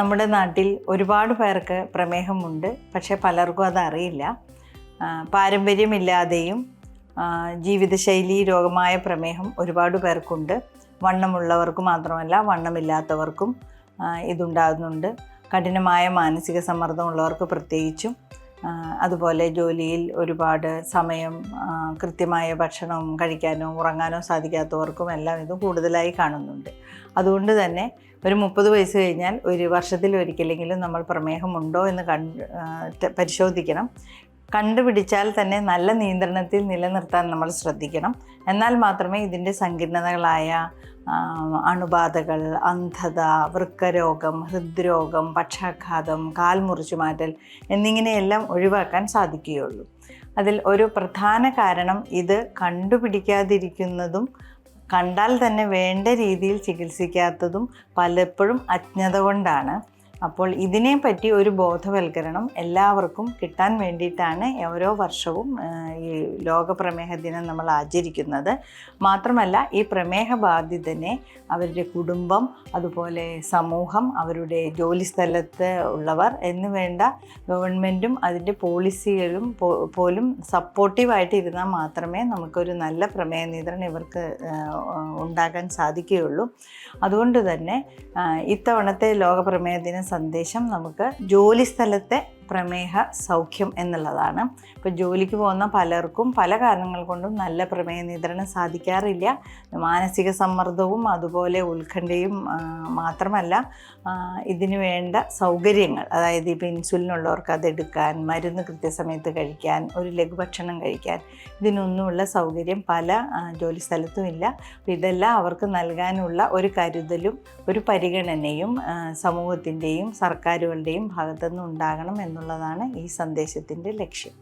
നമ്മുടെ നാട്ടിൽ ഒരുപാട് പേർക്ക് പ്രമേഹമുണ്ട് പക്ഷേ പലർക്കും അതറിയില്ല. പാരമ്പര്യമില്ലാതെയും ജീവിതശൈലി രോഗമായ പ്രമേഹം ഒരുപാട് പേർക്കുണ്ട്. വണ്ണമുള്ളവർക്ക് മാത്രമല്ല വണ്ണമില്ലാത്തവർക്കും ഇതുണ്ടാകുന്നുണ്ട്. കഠിനമായ മാനസിക സമ്മർദ്ദമുള്ളവർക്ക് പ്രത്യേകിച്ചും. അതുപോലെ ജോലിയിൽ ഒരുപാട് സമയം കൃത്യമായ ഭക്ഷണം കഴിക്കാനോ ഉറങ്ങാനോ സാധിക്കാത്തവർക്കും എല്ലാം ഇത് കൂടുതലായി കാണുന്നുണ്ട്. അതുകൊണ്ട് തന്നെ ഒരു മുപ്പത് വയസ്സ് കഴിഞ്ഞാൽ ഒരു വർഷത്തിൽ ഒരിക്കലെങ്കിലും നമ്മൾ പ്രമേഹമുണ്ടോ എന്ന് കണ്ട് പരിശോധിക്കണം. കണ്ടുപിടിച്ചാൽ തന്നെ നല്ല നിയന്ത്രണത്തിൽ നിലനിർത്താൻ നമ്മൾ ശ്രദ്ധിക്കണം. എന്നാൽ മാത്രമേ ഇതിന്റെ സങ്കീർണതകളായ അണുബാധകൾ അന്ധത വൃക്കരോഗം ഹൃദ്രോഗം പക്ഷാഘാതം കാൽമുറിച്ചു മാറ്റൽ എന്നിങ്ങനെയെല്ലാം ഒഴിവാക്കാൻ സാധിക്കുകയുള്ളൂ. അതിൽ ഒരു പ്രധാന കാരണം ഇത് കണ്ടുപിടിക്കാതിരിക്കുന്നതും കണ്ടാൽ തന്നെ വേണ്ട രീതിയിൽ ചികിത്സിക്കാത്തതും പലപ്പോഴും അജ്ഞത കൊണ്ടാണ്. അപ്പോൾ ഇതിനെപ്പറ്റി ഒരു ബോധവൽക്കരണം എല്ലാവർക്കും കിട്ടാൻ വേണ്ടിയിട്ടാണ് ഓരോ വർഷവും ഈ ലോക പ്രമേഹ ദിനം നമ്മൾ ആചരിക്കുന്നത്. മാത്രമല്ല ഈ പ്രമേഹ ബാധിതനെ അവരുടെ കുടുംബം അതുപോലെ സമൂഹം അവരുടെ ജോലി സ്ഥലത്ത് ഉള്ളവർ എന്ന് വേണ്ട ഗവൺമെന്റും അതിന്റെ പോളിസികളും പോലും സപ്പോർട്ടീവായിട്ട് ഇരുന്നാൽ മാത്രമേ നമുക്കൊരു നല്ല പ്രമേഹ നിയന്ത്രണം ഇവർക്ക് ആ, ഉണ്ടാകാൻ സാധിക്കുകയുള്ളൂ. അതുകൊണ്ട് തന്നെ ഇത്തവണത്തെ ലോക പ്രമേഹ ദിന സന്ദേശം നമുക്ക് ജോലി സ്ഥലത്തെ പ്രമേഹ സൗഖ്യം എന്നുള്ളതാണ്. ഇപ്പോൾ ജോലിക്ക് പോകുന്ന പലർക്കും പല കാരണങ്ങൾ കൊണ്ടും നല്ല പ്രമേഹ നിയന്ത്രണം സാധിക്കാറില്ല. മാനസിക സമ്മർദ്ദവും അതുപോലെ ഉത്കണ്ഠയും മാത്രമല്ല ഇതിനു വേണ്ട സൗകര്യങ്ങൾ അതായത് ഇപ്പോൾ ഇൻസുലിൻ ഉള്ളവർക്ക് അത് എടുക്കാൻ മരുന്ന് കൃത്യസമയത്ത് കഴിക്കാൻ ഒരു ലഘുഭക്ഷണം കഴിക്കാൻ ഇതിനൊന്നുമുള്ള സൗകര്യം പല ജോലി സ്ഥലത്തും ഇല്ല. അപ്പോൾ ഇതെല്ലാം അവർക്ക് നൽകാനുള്ള ഒരു കരുതലും ഒരു പരിഗണനയും സമൂഹത്തിന്റെയും സർക്കാരുകളുടെയും ഭാഗത്തുനിന്ന് ഉണ്ടാകണം എന്നുള്ളതാണ് ഈ സന്ദേശത്തിന്റെ ലക്ഷ്യം.